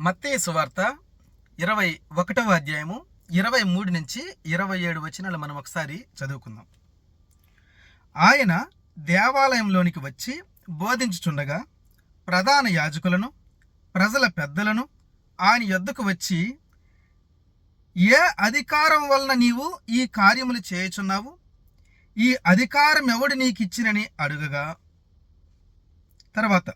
మత్తే సువార్త ఇరవై ఒకటవ అధ్యాయము ఇరవై మూడు నుంచి ఇరవై ఏడు వచనాలు మనం ఒకసారి చదువుకుందాం. ఆయన దేవాలయంలోనికి వచ్చి బోధించుచుండగా ప్రధాన యాజకులను ప్రజల పెద్దలను ఆయన యొద్దకు వచ్చి ఏ అధికారం వలన నీవు ఈ కార్యములు చేయుచున్నావు? ఈ అధికారం ఎవడు నీకు ఇచ్చినని అడుగగా? తర్వాత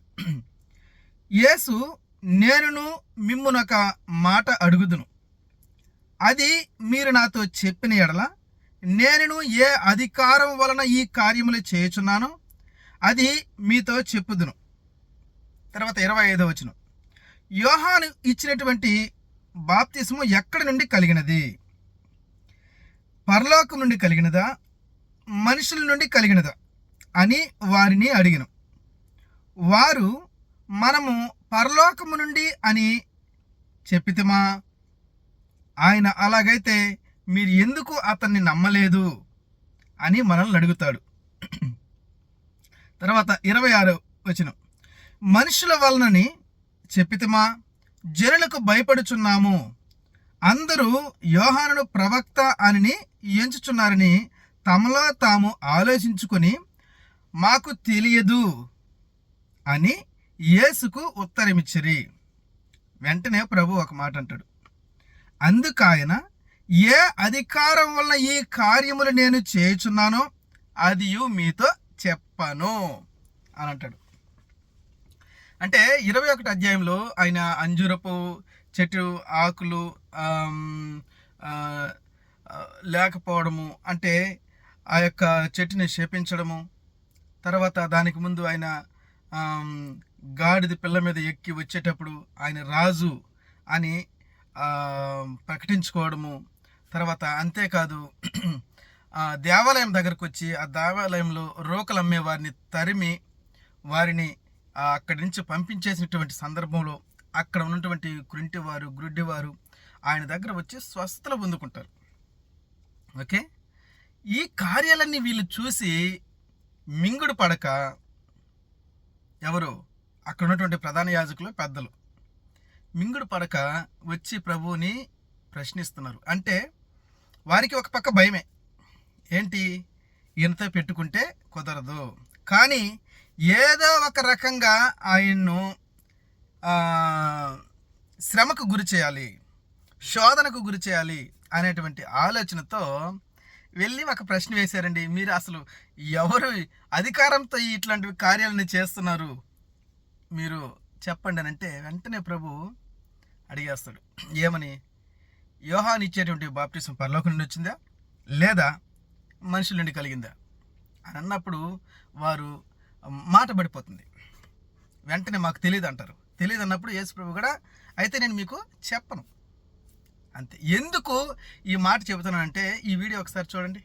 యేసు నేనును మిమ్మునొక మాట అడుగుదును. అది మీరు నాతో చెప్పిన ఎడల నేనును ఏ అధికారం వలన ఈ కార్యములు చేయుచున్నానో అది మీతో చెప్పుదును. తర్వాత ఇరవై ఐదో వచ్చిన యోహాను ఇచ్చినటువంటి బాప్తిసము ఎక్కడి నుండి కలిగినది? పరలోకం నుండి కలిగినదా? మనుషుల నుండి కలిగినదా? అని వారిని అడిగిన. వారు మనము పరలోకము నుండి అని చెప్పితమా? ఆయన అలాగైతే మీరు ఎందుకు అతన్ని నమ్మలేదు అని మనల్ని అడుగుతాడు. తర్వాత ఇరవై ఆరు వచనం. మనుషుల వలనని చెప్పితమా? జనులకు భయపడుచున్నాము. అందరూ యోహానును ప్రవక్త అని ఎంచుచున్నారని తమలో తాము ఆలోచించుకొని మాకు తెలియదు అని యేసుకు ఉత్తరమిచ్చిరి. వెంటనే ప్రభు ఒక మాట అంటాడు. అందుకాయన ఏ అధికారం వల్ల ఈ కార్యములు నేను చేయుచున్నానో అది మీతో చెప్పను అని అంటాడు. అంటే ఇరవై ఒకటి అధ్యాయంలో ఆయన అంజురపు చెట్టు ఆకులు లేకపోవడము అంటే ఆ యొక్క చెట్టుని శపించడము తర్వాత దానికి ముందు ఆయన గాడిద పిల్ల మీద ఎక్కి వచ్చేటప్పుడు ఆయన రాజు అని ప్రకటించుకోవడము. తర్వాత అంతేకాదు ఆ, దేవాలయం దగ్గరకు వచ్చి ఆ దేవాలయంలో రోకలు అమ్మే వారిని తరిమి వారిని అక్కడి నుంచి పంపించేసినటువంటి సందర్భంలో అక్కడ ఉన్నటువంటి కురింటివారు గుడ్డివారు ఆయన దగ్గర వచ్చి స్వస్థలు పొందుకుంటారు. ఓకే? ఈ కార్యాలన్నీ వీళ్ళు చూసి మింగుడు పడక ఎవరు అక్కడ ఉన్నటువంటి ప్రధాన యాజకులు పెద్దలు. మింగుడు పడక వచ్చి ప్రభువుని ప్రశ్నిస్తున్నారు. అంటే వారికి ఒక పక్క భయమే. ఏంటి? ఈయనతో పెట్టుకుంటే కుదరదు. కానీ ఏదో ఒక రకంగా ఆయన్ను శ్రమకు గురి చేయాలి శోధనకు గురి చేయాలి అనేటువంటి ఆలోచనతో వెళ్ళి ఒక ప్రశ్న వేశారండి. మీరు అసలు ఎవరు అధికారంతో ఇట్లాంటి కార్యాలను చేస్తున్నారు? మీరు చెప్పండి అని అంటే వెంటనే ప్రభు అడిగేస్తాడు. ఏమని? యోహాన్ ఇచ్చేటువంటి బాప్టిజం పరలోకం నుండి వచ్చిందా? లేదా మనుషుల నుండి కలిగిందా? అని అన్నప్పుడు వారు మాట పడిపోతుంది. వెంటనే మాకు తెలియదు అంటారు. తెలియదు అన్నప్పుడు యేసు ప్రభు కూడా అయితే నేను మీకు చెప్పను. అంతే. ఎందుకు ఈ మాట చెబుతున్నానంటే ఈ వీడియో ఒకసారి చూడండి.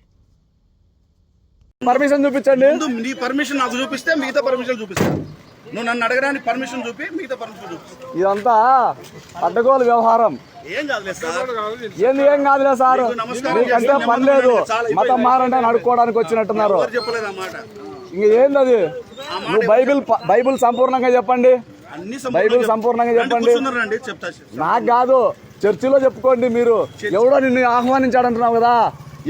పర్మిషన్ చూపించండి. ముందు నీ పర్మిషన్ నాకు చూపిస్తే మిగతా పర్మిషన్ చూపిస్తా. నువ్వు నన్ను అడగడానికి పర్మిషన్ చూపి మిగతా పర్మిషన్ చూపిస్తా ఇదంతా అడ్డగోలు వ్యవహారం. ఏం కాదులే సార్. ఏంది ఏం కాదులే సార్? మీకంటే పని లేదు. మతం. మారంటే అని అడుక్కోవడానికి వచ్చినట్టున్నారు. చెప్పలేదు ఇంక ఏంది అది నువ్వు బైబిల్ బైబిల్ సంపూర్ణంగా చెప్పండి. అన్ని బైబిల్ సంపూర్ణంగా చెప్పండి. నాకు కాదు చర్చిలో చెప్పుకోండి మీరు. ఎవడో నిన్ను ఆహ్వానించాడు అంటున్నావు కదా?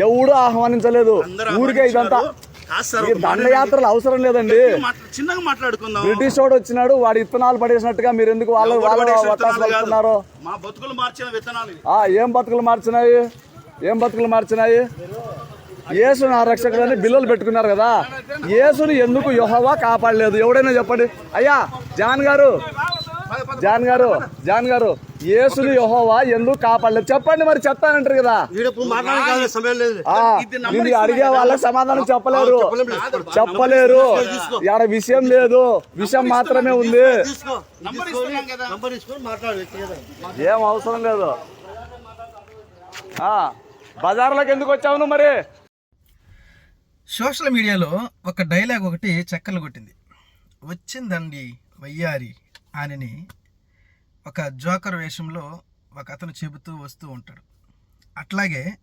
ఎవడో ఆహ్వానించలేదు. ఊరికే ఇదంతా దండయాత్రలు అవసరం లేదండి. చిన్నగా మాట్లాడుకుందాం. బ్రిటిష్ వాడు వచ్చినాడు వాడి ఇత్తనాలు పడేసినట్టుగా మీరు ఎందుకు వాళ్ళ వాళ్ళ విత్తనాలు మా బతుకులు మార్చిన విత్తనాలు ఏం బతుకులు మార్చినాయి? ఏం బతుకులు మార్చినాయి? యేసు నా రక్షకుడని బిల్లులు పెట్టుకున్నారు కదా. యేసుని ఎందుకు యెహోవా కాపాడలేదు? ఎవడైనా చెప్పండి. అయ్యా జాన్ గారు జాన్ గారు జాన్ గారు యేసుని యెహోవా ఎందుకు కాపాడలేదు? చెప్పండి మరి చెప్తానంటారు కదా. ఇది అడిగే వాళ్ళకి సమాధానం చెప్పలేరు. చెప్పలేరు. ఇక్కడ విషయం లేదు. విషయం మాత్రమే ఉంది. నంబర్ ఇస్తున్నాం కదా. ఏం అవసరం లేదు. ఆ, బజార్లోకి ఎందుకు వచ్చావు నువ్వు మరి? సోషల్ మీడియాలో ఒక డైలాగ్ ఒకటి చక్కర్లు కొట్టింది. వచ్చిందండి వయ్యారి. అని ఒక జోకర్ వేషంలో ఒక అతను చెబుతూ వస్తూ ఉంటాడు. అట్లాగే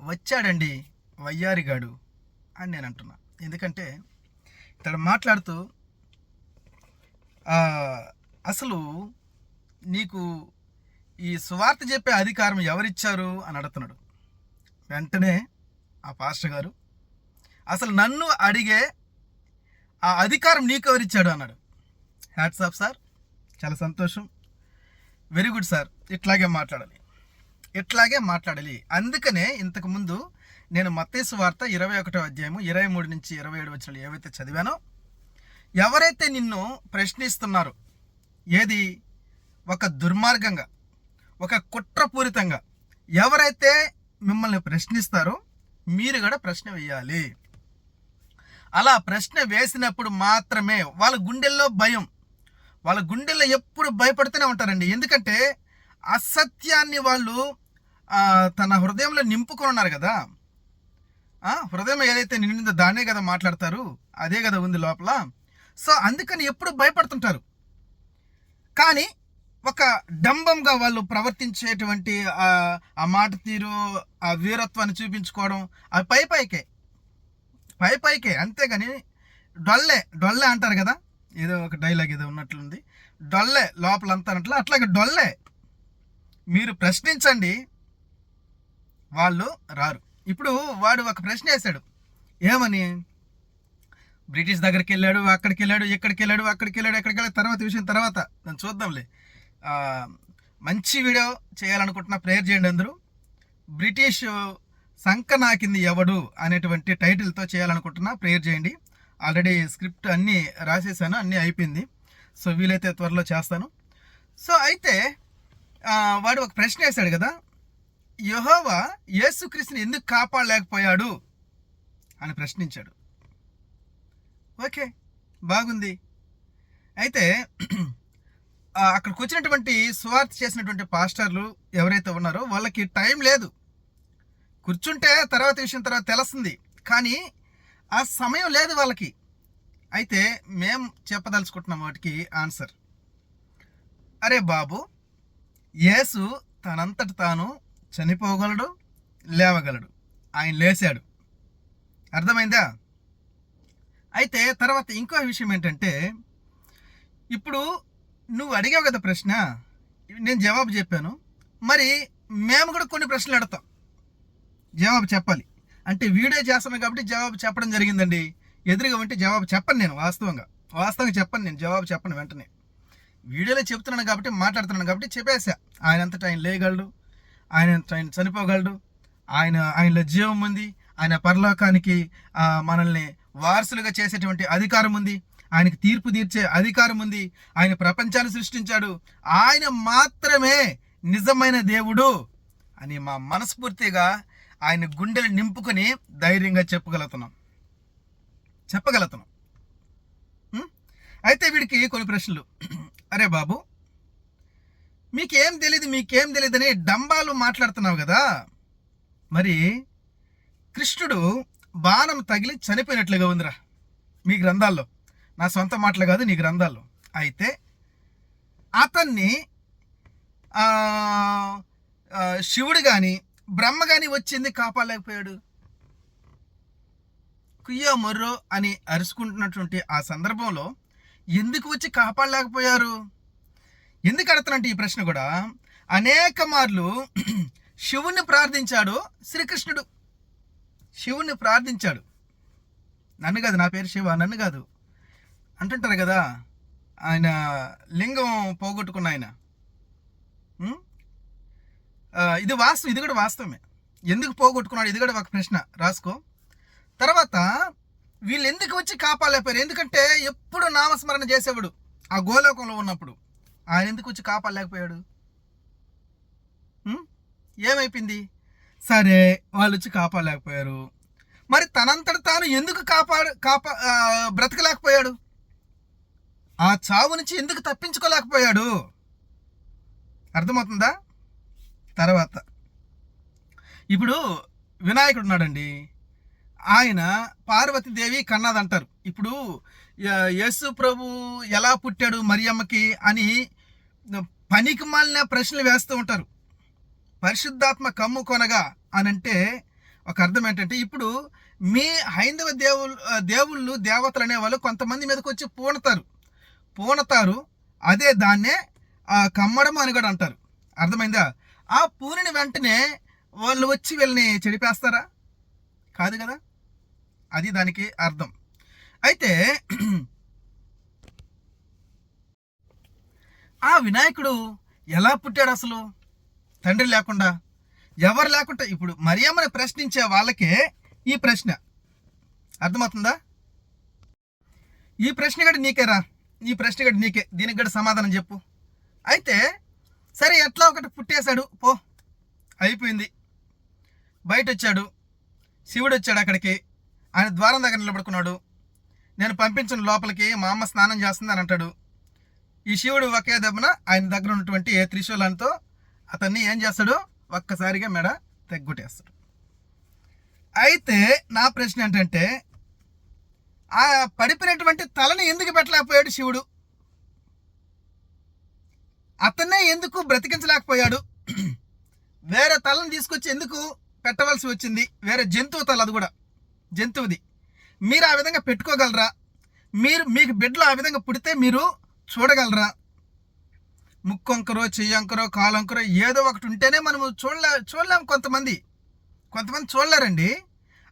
వచ్చాడండి వయ్యారిగాడు అని నేను అంటున్నా. ఎందుకంటే ఇతడు మాట్లాడుతూ అసలు నీకు ఈ సువార్త చెప్పే అధికారం ఎవరిచ్చారు అని అడుగుతున్నాడు. వెంటనే ఆ పాస్టర్ గారు అసలు నన్ను అడిగే ఆ అధికారం నీకెవరిచ్చాడు అన్నాడు. హ్యాట్స్ ఆఫ్ సార్ చాలా సంతోషం. వెరీ గుడ్ సార్ ఇట్లాగే మాట్లాడాలి. ఇట్లాగే మాట్లాడాలి. అందుకనే ఇంతకుముందు నేను మత్తేసు వార్త ఇరవై ఒకటో అధ్యాయము ఇరవై మూడు నుంచి ఇరవై ఏడు వచ్చిన ఏవైతే చదివానో ఎవరైతే నిన్ను ప్రశ్నిస్తున్నారో ఏది? ఒక దుర్మార్గంగా ఒక కుట్రపూరితంగా ఎవరైతే మిమ్మల్ని ప్రశ్నిస్తారో మీరు కూడా ప్రశ్న వేయాలి. అలా ప్రశ్న వేసినప్పుడు మాత్రమే వాళ్ళ గుండెల్లో భయం. వాళ్ళ గుండెల్లో ఎప్పుడు భయపడుతూనే ఉంటారండి. ఎందుకంటే అసత్యాన్ని వాళ్ళు తన హృదయంలో నింపుకొని ఉన్నారు కదా. హృదయం ఏదైతే నిండిందో దాన్నే కదా మాట్లాడతారు. అదే కదా ఉంది లోపల. సో అందుకని ఎప్పుడు భయపడుతుంటారు. కానీ ఒక డంబంగా వాళ్ళు ప్రవర్తించేటువంటి ఆ మాట తీరు ఆ వీరత్వాన్ని చూపించుకోవడం ఆ పై పైకే. పై పైకే. అంతేగాని డొల్లే డొల్లే అంటారు కదా. ఏదో ఒక డైలాగ్ ఏదో ఉన్నట్లుంది. డొల్లే లోపలంతా అట్లా అట్లాగే డొల్లే మీరు ప్రశ్నించండి వాళ్ళు రారు. ఇప్పుడు వాడు ఒక ప్రశ్న వేశాడు. ఏమని? బ్రిటిష్ దగ్గరికి వెళ్ళాడు అక్కడికి వెళ్ళాడు ఇక్కడికి వెళ్ళాడు అక్కడికి వెళ్ళాడు ఎక్కడికి వెళ్ళాడు తర్వాత విషయం తర్వాత. దాన్ని చూద్దాంలే. మంచి వీడియో చేయాలనుకుంటున్న ప్రేయర్ చేయండి అందరూ. బ్రిటిష్ సంక నాకింది ఎవడు అనేటువంటి టైటిల్తో చేయాలనుకుంటున్నా ప్రేయర్ చేయండి. ఆల్రెడీ స్క్రిప్ట్ అన్నీ రాసేసాను అన్నీ అయిపోయింది. సో వీలైతే త్వరలో చేస్తాను. సో అయితే వాడు ఒక ప్రశ్న వేశాడు కదా యహోవా యేసుక్రీస్తుని ఎందుకు కాపాడలేకపోయాడు అని ప్రశ్నించాడు. ఓకే బాగుంది. అయితే అక్కడికి వచ్చినటువంటి సువార్త చేసినటువంటి పాస్టర్లు ఎవరైతే ఉన్నారో వాళ్ళకి టైం లేదు. కూర్చుంటే తర్వాత విషయం తర్వాత తెలుస్తుంది. కానీ ఆ సమయం లేదు వాళ్ళకి. అయితే మేం చెప్పదలుచుకుంటున్నాం వాటికి ఆన్సర్. అరే బాబు యేసు తనంతట తాను చనిపోగలడు లేవగలడు. ఆయన లేచాడు. అర్థమైందా? అయితే తర్వాత ఇంకో విషయం ఏంటంటే ఇప్పుడు నువ్వు అడిగావు కదా ప్రశ్న నేను జవాబు చెప్పాను. మరి మేము కూడా కొన్ని ప్రశ్నలు అడతాం జవాబు చెప్పాలి. అంటే వీడియో చేస్తున్నాను కాబట్టి జవాబు చెప్పడం జరిగిందండి. ఎదురుగా ఉంటే జవాబు చెప్పను నేను వాస్తవంగా. వాస్తవంగా చెప్పను నేను జవాబు చెప్పను వెంటనే. వీడియోలో చెప్తున్నాను కాబట్టి మాట్లాడుతున్నాను కాబట్టి చెప్పేశా ఆయన అంతటా ఆయన లేయగలడు. ఆయన ఆయన చనిపోగలడు. ఆయన ఆయనలో జీవం ఉంది. ఆయన పరలోకానికి మనల్ని వారసులుగా చేసేటువంటి అధికారం ఉంది. ఆయనకి తీర్పు తీర్చే అధికారం ఉంది. ఆయన ప్రపంచాన్ని సృష్టించాడు. ఆయన మాత్రమే నిజమైన దేవుడు అని మా మనస్ఫూర్తిగా ఆయన గుండెలు నింపుకొని ధైర్యంగా చెప్పగలుగుతున్నాం. చెప్పగలుగుతున్నాం. అయితే వీడికి కొన్ని ప్రశ్నలు. అరే బాబు మీకేం తెలియదు మీకేం తెలియదని డంబాలు మాట్లాడుతున్నావు కదా. మరి కృష్ణుడు బాణం తగిలి చనిపోయినట్లుగా ఉందిరా మీ గ్రంథాల్లో. నా సొంత మాటలు కాదు నీ గ్రంథాల్లో. అయితే అతన్ని శివుడు కానీ బ్రహ్మ కానీ వచ్చింది కాపాడలేకపోయాడు. కుయ్యో మొర్రో అని అరుచుకుంటున్నటువంటి ఆ సందర్భంలో ఎందుకు వచ్చి కాపాడలేకపోయారు? ఎందుకు అడుగుతున్నట్టు ఈ ప్రశ్న కూడా అనేక మార్లు శివుణ్ణి ప్రార్థించాడు శ్రీకృష్ణుడు. శివుణ్ణి ప్రార్థించాడు. నన్ను కాదు నా పేరు శివ నన్ను కాదు. అంటుంటారు కదా ఆయన లింగం పోగొట్టుకున్న ఆయన. ఇది వాస్తవం ఇది కూడా వాస్తవమే. ఎందుకు పోగొట్టుకున్నాడు? ఇది కూడా ఒక ప్రశ్న. రాసుకో. తర్వాత వీళ్ళు ఎందుకు వచ్చి కాపాడలేకపోయారు? ఎందుకంటే ఎప్పుడు నామస్మరణ చేసేవాడు ఆ గోలోకంలో ఉన్నప్పుడు. ఆయన ఎందుకు వచ్చి కాపాడలేకపోయాడు? ఏమైపోయింది? సరే వాళ్ళు వచ్చి కాపాడలేకపోయారు. మరి తనంతట తాను ఎందుకు కాపాడు కాపా బ్రతకలేకపోయాడు? ఆ చావు నుంచి ఎందుకు తప్పించుకోలేకపోయాడు? అర్థమవుతుందా? తర్వాత ఇప్పుడు వినాయకుడు ఉన్నాడండి. ఆయన పార్వతీదేవి కన్నదంటారు ఇప్పుడు య- యేసు ప్రభు ఎలా పుట్టాడు మరియమ్మకి అని పనికి మాలిన ప్రశ్నలు వేస్తూ ఉంటారు. పరిశుద్ధాత్మ కమ్ము కొనగా అని అంటే ఒక అర్థం ఏంటంటే ఇప్పుడు మీ హైందవ దేవుళ్ళు దేవుళ్ళు దేవతలు అనేవాళ్ళు కొంతమంది మీదకి వచ్చి పూనతారు. పూనతారు అదే దాన్నే ఆ, కమ్మడం అని కూడా అంటారు. అర్థమైందా? ఆ పూనిని వెంటనే వాళ్ళు వచ్చి వీళ్ళని చెడిపేస్తారా? కాదు కదా? అది దానికి అర్థం. అయితే ఆ వినాయకుడు ఎలా పుట్టాడు అసలు? తండ్రి లేకుండా? ఎవరు లేకుండా? ఇప్పుడు మరియమ్మని ప్రశ్నించే వాళ్ళకే ఈ ప్రశ్న. అర్థమవుతుందా? ఈ ప్రశ్న గడి నీకేరా? ఈ ప్రశ్న గడి నీకే. దీనికి గడి సమాధానం చెప్పు. అయితే సరే ఎట్లా ఒకటి పుట్టేశాడు. పో. అయిపోయింది. బయట వచ్చాడు శివుడు వచ్చాడు అక్కడికి. ఆయన ద్వారం దగ్గర నిలబడుకున్నాడు. నేను పంపించిన లోపలికి మా అమ్మ స్నానం చేస్తుంది అని అంటాడు. ఈ శివుడు ఒకే దెబ్బన ఆయన దగ్గర ఉన్నటువంటి ఏ త్రిశూలంతో అతన్ని ఏం చేస్తాడు? ఒక్కసారిగా మెడ తెగ్గొట్టేస్తాడు. అయితే నా ప్రశ్న ఏంటంటే ఆ పడిపోయినటువంటి తలని ఎందుకు పెట్టలేకపోయాడు శివుడు? అతన్నే ఎందుకు బ్రతికించలేకపోయాడు? వేరే తలను తీసుకొచ్చి ఎందుకు పెట్టవలసి వచ్చింది? వేరే జంతువు తల అది కూడా. జంతువుది. మీరు ఆ విధంగా పెట్టుకోగలరా? మీరు మీకు బిడ్డలు ఆ విధంగా పుడితే మీరు చూడగలరా? ముక్కొంకరో చెయ్యంకరో కాలంకరో ఏదో ఒకటి ఉంటేనే మనము చూడలే చూడలేము కొంతమంది. కొంతమంది చూడలేరండి.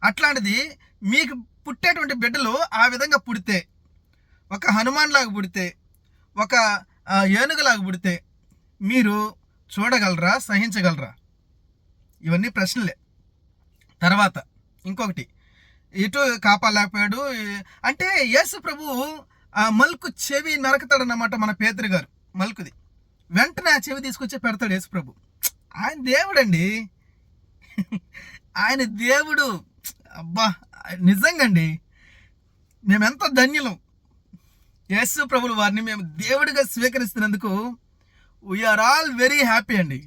అట్లాంటిది మీకు పుట్టేటువంటి బిడ్డలు ఆ విధంగా పుడితే ఒక హనుమాన్ లాగా పుడితే ఒక ఏనుగులాగా పుడితే మీరు చూడగలరా సహించగలరా? ఇవన్నీ ప్రశ్నలే. తర్వాత ఇంకొకటి ఇటు కాపాడలేకపోయాడు. అంటే యేసు ప్రభు ఆ మల్కు చెవి నరకతాడన్నమాట మన పేదరి గారు మల్కుది. వెంటనే ఆ చెవి తీసుకొచ్చి పెడతాడు యేసు ప్రభు. ఆయన దేవుడండి. ఆయన దేవుడు. అబ్బా నిజంగండి. మేమెంత ధన్యులం. యేసు ప్రభులు వారిని మేము దేవుడిగా స్వీకరిస్తున్నందుకు we are all very happy అండి.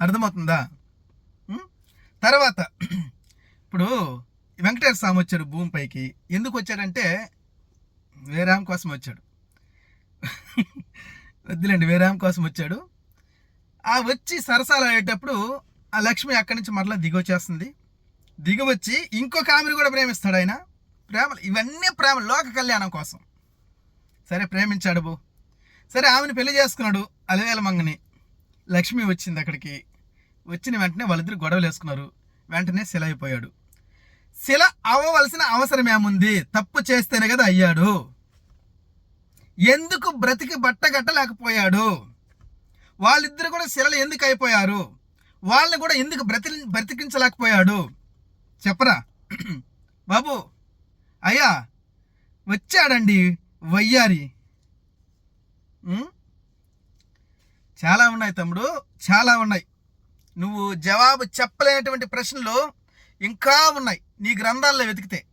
అర్థమవుతుందా? తర్వాత ఇప్పుడు వెంకటేశ్వర స్వామి వచ్చాడు భూమిపైకి ఎందుకు వచ్చాడంటే వేరాం కోసం వచ్చాడు. వద్దులేండి వేరాం కోసం వచ్చాడు. ఆ వచ్చి సరసాలు ఆడేటప్పుడు ఆ లక్ష్మి అక్కడి నుంచి మరలా దిగొచ్చేస్తుంది. దిగవచ్చి ఇంకొక ఆమెను కూడా ప్రేమిస్తాడు ఆయన. ప్రేమ ఇవన్నీ ప్రేమ లోక కళ్యాణం కోసం. సరే ప్రేమించాడు బో. సరే ఆమెను పెళ్ళి చేసుకున్నాడు అలవేల మంగని. లక్ష్మి వచ్చింది అక్కడికి. వచ్చిన వెంటనే వాళ్ళిద్దరు గొడవలు వేసుకున్నారు. వెంటనే శిల అయిపోయాడు. శిల అవ్వవలసిన అవసరం ఏముంది? తప్పు చేస్తేనే కదా అయ్యాడు. ఎందుకు బ్రతికి బట్టగట్టలేకపోయాడు వాళ్ళిద్దరు కూడా శిలలు ఎందుకు అయిపోయారు? వాళ్ళని కూడా ఎందుకు బ్రతి బ్రతికించలేకపోయాడు? చెప్పరా? బాబు అయ్యా వచ్చాడండి. వయ్యారి. చాలా ఉన్నాయి తమ్ముడు చాలా ఉన్నాయి. నువ్వు జవాబు చెప్పలేనటువంటి ప్రశ్నలు ఇంకా ఉన్నాయి నీ గ్రంథాల్లో వెతికితే.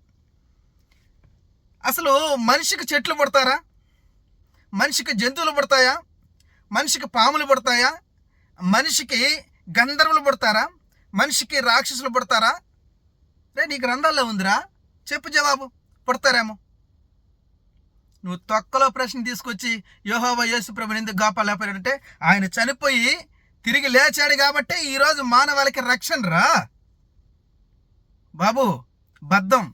అసలు మనిషికి చెట్లు పుడతారా? మనిషికి జంతువులు పుడతాయా? మనిషికి పాములు పుడతాయా? మనిషికి గంధర్వులు పుడతారా? మనిషికి రాక్షసులు పుడతారా? రే నీ గ్రంథాల్లో ఉందిరా. చెప్పు జవాబు. పుడతారేమో. నువ్వు తొక్కలో ప్రశ్న తీసుకొచ్చి యోహోవ యేసు ప్రభుని ఎందుకు గాపాలేపాడంటే ఆయన చనిపోయి తిరిగి లేచాడు కాబట్టి ఈరోజు మానవాళికి రక్షణ రా. బాబు బద్ధం.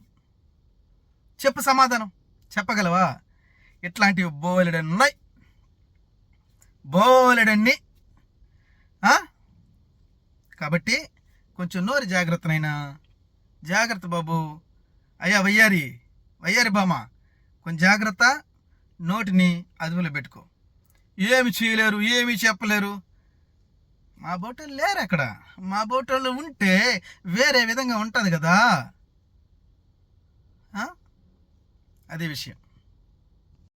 చెప్పు సమాధానం. చెప్పగలవా? ఇట్లాంటివి బోలెడన్ని. ఉన్నాయి బోలెడన్ని కాబట్టి కొంచెం నోరు జాగ్రత్తనైనా. జాగ్రత్త బాబు. అయ్యా వయ్యారి. వయ్యారి బామా కొంచెం జాగ్రత్త నోటిని అదుపులో పెట్టుకో. ఏమి చేయలేరు ఏమి చెప్పలేరు. మా బోటోళ్ళు లేరు అక్కడ. మా బోటోళ్ళు ఉంటే వేరే విధంగా ఉంటుంది కదా. అదే విషయం.